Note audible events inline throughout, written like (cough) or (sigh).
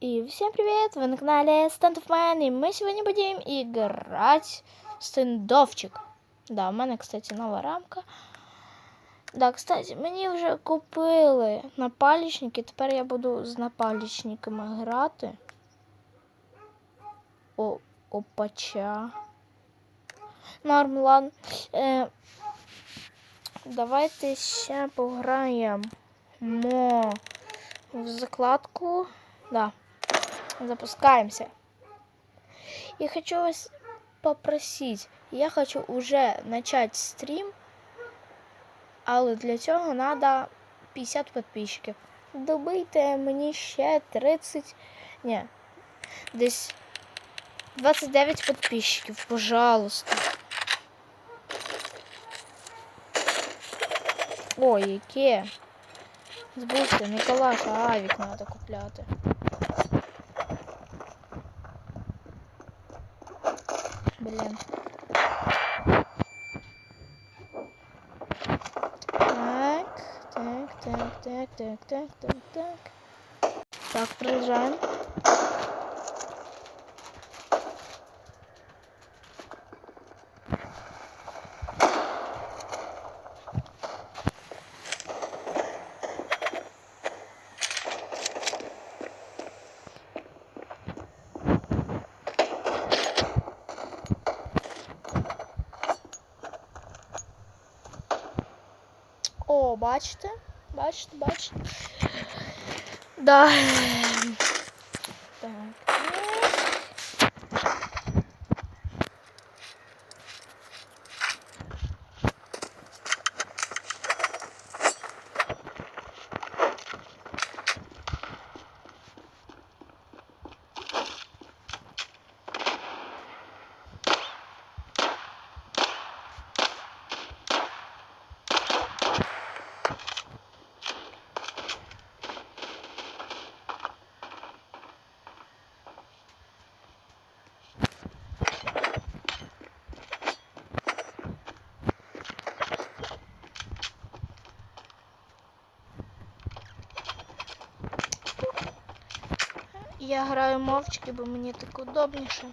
И всем привет! Вы на канале Stand of Man, и мы сегодня будем играть в стендовчик. Да, у мене, кстати, нова рамка. Да, кстати, мені вже купили напалічники, тепер я буду з напалічниками грати. О, опача. Норм, ладно. Е, давайте ще пограємо в закладку. Да. Запускаемся. Я хочу вас попросить. Я хочу уже начать стрім, але для цього треба 50 підписчиків. Добийте мені ще 30. Ні. Десь 29 підписчиків, пожалуйста. Ой, яке. Збувся, Миколаша, авік треба купляти. Блін. Так, так, так, так, так, так, так, так. Так, продолжаем. О, бачите? Бачите, бачите? (laughs) Да. Так. Я граю мовчки, бо мені так удобніше.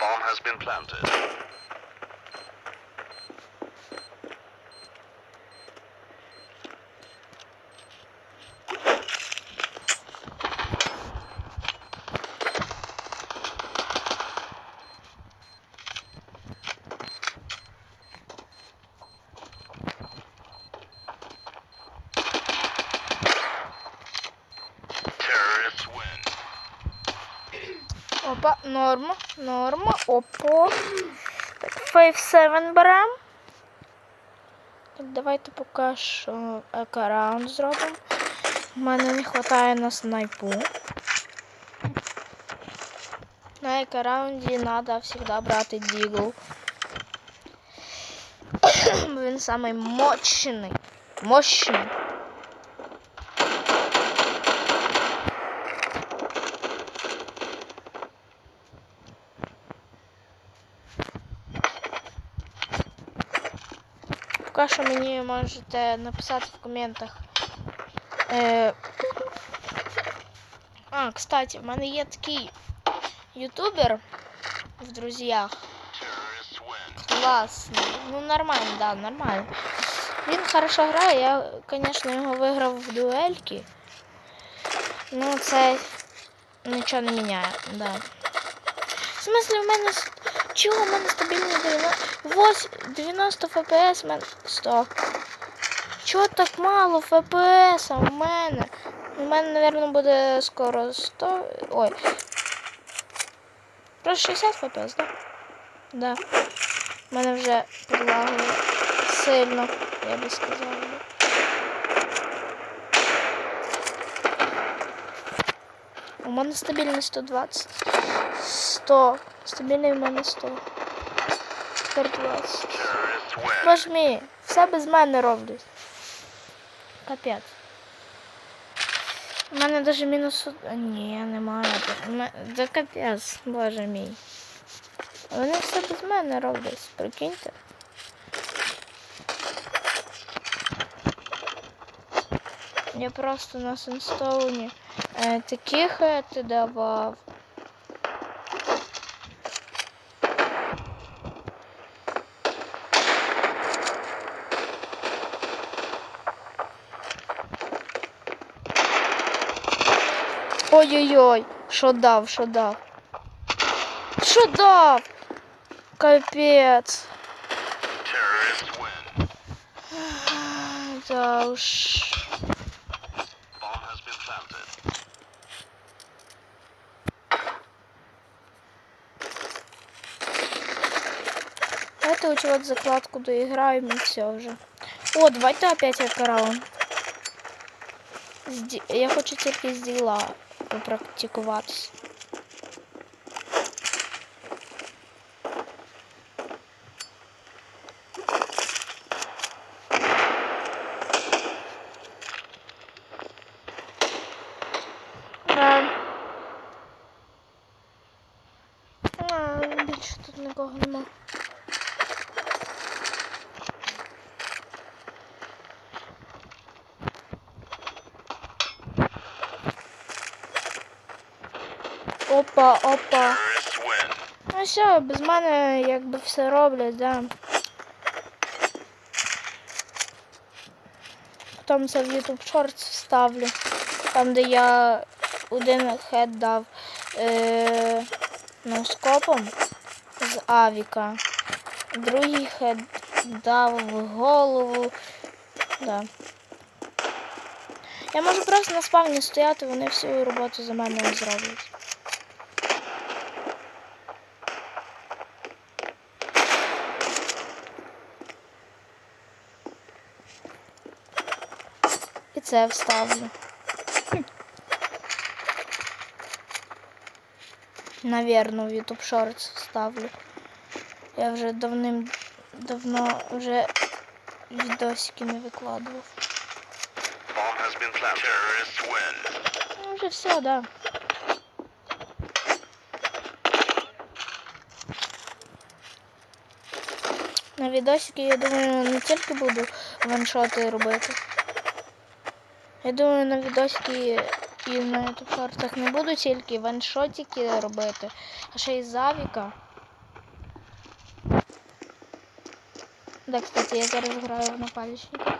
Bomb has been planted. Норма, норма, опа. Так, 5-7 берем. Так, давайте поки що екараунд зробимо. У мене не вистачає на снайпу. На екараунді треба завжди брати дігл. Він самий мощний. Мощний. Що мені можете написати в коментах. Е... А, кстати, в мене є такий ютубер в. Terrorists. Класний. Ну нормально, да, нормально. Він хорошо грає, я, звісно, його виграв в дуельки. Ну, це нічого не міняє, да. В смысле, в мене. Чого в мене стабільно 90... 8... 90 FPS, в мене 100. Чого так мало FPS у мене? У мене, мабуть, буде скоро 100. Ой. Просто 60 FPS, да? Да. У мене вже підлагує сильно, я би сказала. У мене стабільний 120. 100. Стабільний в мене 100. Тепер 20. Terrorists win. Боже мій, все без мене роблять. Капець. У мене навіть мінус... Ні, немає. У Да капець, боже мій. Вони все без мене роблять, прикиньте. Я просто на Сенстоуні е, такі хети давав. Ой-ой-ой, що дав, що дав? Що дав? Капець. Win. Да уж. Давайте вот вот закладку доиграем и все уже. О, давайте опять раунд. Зді... Я хочу тільки з діла попрактикуватися. Е. А, більше тут нікого нема. Опа, опа. Ну все, без мене якби все роблять, да. Потім це в YouTube Shorts вставлю. Там, де я один хед дав е, ну, скопом з Авіка. Другий хед дав в голову. Да. Я можу просто на спавні стояти, вони всю роботу за мене зроблять. І це вставлю. Хм. Навірно, в YouTube Shorts вставлю. Я вже давним давно вже відосики не викладував. Ну, вже все, да. На відосики, я думаю, не тільки буду ваншоти робити. Я думаю, на відосики і на YouTube шортах не буду тільки ваншотики робити, а ще й завіка. Да, кстати, я зараз граю на напальчниках.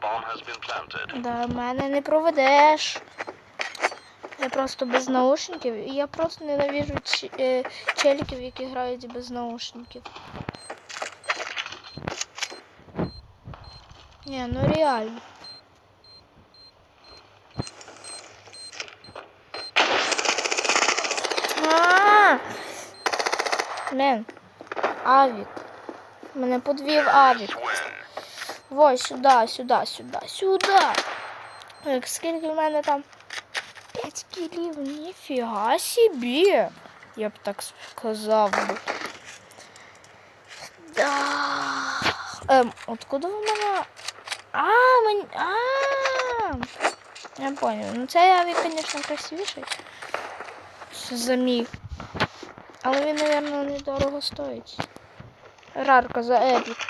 Bomb has been planted. Да, мене не проведеш. Я просто без наушників. І я просто ненавижу ч- е, челіків, які грають без наушників. Ні, ну реально. Мен, Авік. Мене подвів Авік. Ось сюди, сюди, сюди, сюди. Так, скільки в мене там? 5 кілів, ніфіга собі. Я б так сказав би. Да. Ем, откуда в мене? А, мені. А. Я понял. Ну цей авік, звісно, красивіший. За міг. Але він, мабуть, недорого стоїть. Рарка за епік.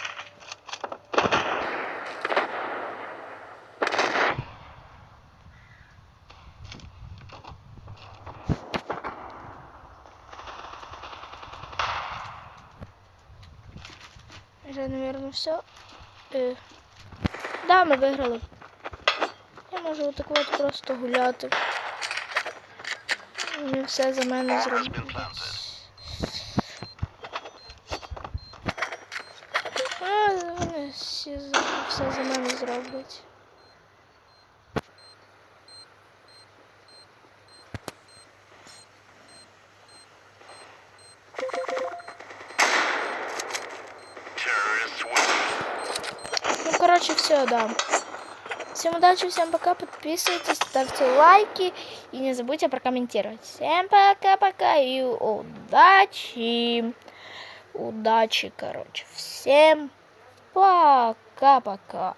Вже, наверное, все. Е, да, ми виграли. Я можу отак от просто гуляти. Вони все за мене зробить. зроблять. А, вони всі за- все за мене зроблять. Короче, все, да. Всем удачи, всем пока, подписывайтесь, ставьте лайки и не забудьте прокомментировать. Всем пока-пока и удачи. Удачи, короче. Всем Пока-пока.